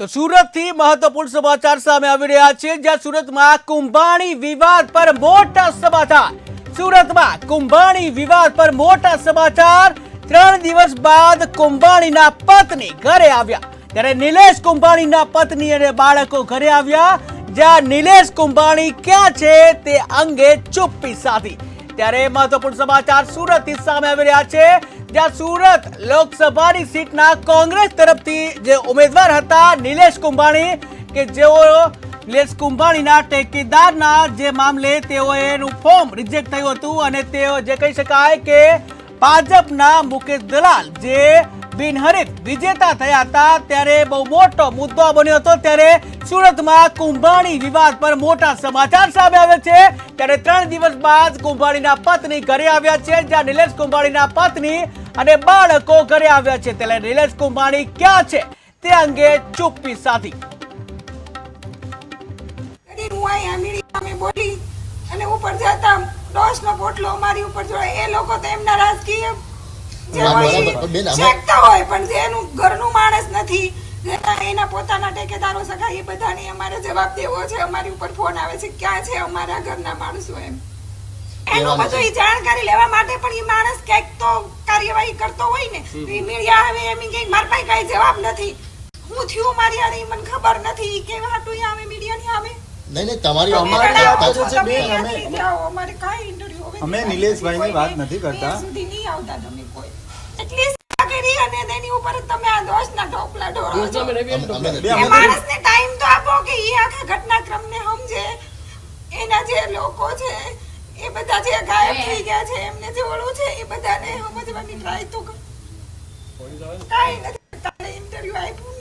તો સુરતથી મહત્વપૂર્ણ સમાચાર સામે આવી રહ્યા છે, જ્યાં સુરતમાં કુંભાણી વિવાદ પર મોટા સમાચાર. સુરતમાં કુંભાણી વિવાદ પર મોટા સમાચાર. ત્રણ દિવસ બાદ કુંભાણીના પત્ની ઘરે આવ્યા. ત્યારે નિલેશ કુંભાણીના પત્ની અને બાળકો ઘરે આવ્યા. જ્યાં નિલેશ કુંભાણી ક્યાં છે તે અંગે ચુપ્પી સાધી. ત્યારે મહત્વપૂર્ણ સમાચાર સુરતથી સામે આવી રહ્યા છે. જ્યાં સુરત લોકસભાની સીટના કોંગ્રેસ તરફથી જે ઉમેદવાર હતા નિલેશ કુંભાણી કે જેઓ નિલેશ કુંભાણીના ટેકેદારના જે મામલે તેઓ એનું ફોર્મ રિજેક્ટ થયું હતું અને તેઓ જે કહી શકાય કે ભાજપના મુકેશ દલાલ જે બિનહરીફ વિજેતા થયા હતા, ત્યારે બહુ મોટો મુદ્દો બન્યો હતો. ત્યારે સુરતમાં કુંભાણી વિવાદ પર મોટા સમાચાર સામે આવ્યા છે. ત્યારે ત્રણ દિવસ બાદ કુંભાણીના પત્ની ઘરે આવ્યા છે, જ્યાં નિલેશ કુંભાણીના પત્ની અને બાળકો ઘરે આવ્યા છે. ત્યારે નિલેશ કુંભાણી ક્યાં છે તે અંગે ચુપ્પી સાધી. અને ઉપર જતા ડોસનો પોટલો અમારી ઉપર જોડે એ લોકો તો એમના રાજકીય જે હોય. શેકતા હોય પણ જે એનું ઘરનું માણસ નથી જેના એના પોતાના ટેકેદારો સગા એ બધાને અમારે જવાબ દેવો છે અમારી ઉપર ફોન આવે છે ક્યાં છે અમારા ઘરના માણસો એમ. એનું બધું એ જાણકારી લેવા માટે પણ એ માણસ ક્યાંક તો કાર્યવાહી કરતો હોય ને એ મીડિયા આવે એમ કે મારા પાસે કઈ જવાબ નથી. હું થયું મારી હારે મને ખબર નથી કે કેવા હાટું આવે આવે મીડિયાની આવે? નહીં નહીં તમારી અમે- નિલેશભાઈની વાત નથી કરતા. એના જે લોકો છે એ બધા જે ગાયબ થઈ ગયા છે એમને જે ઓળું છે એ બધાને સમજવાની ટ્રાય તો કરો. કાંઈ નથી. ઇન્ટરવ્યુ આપ્યું.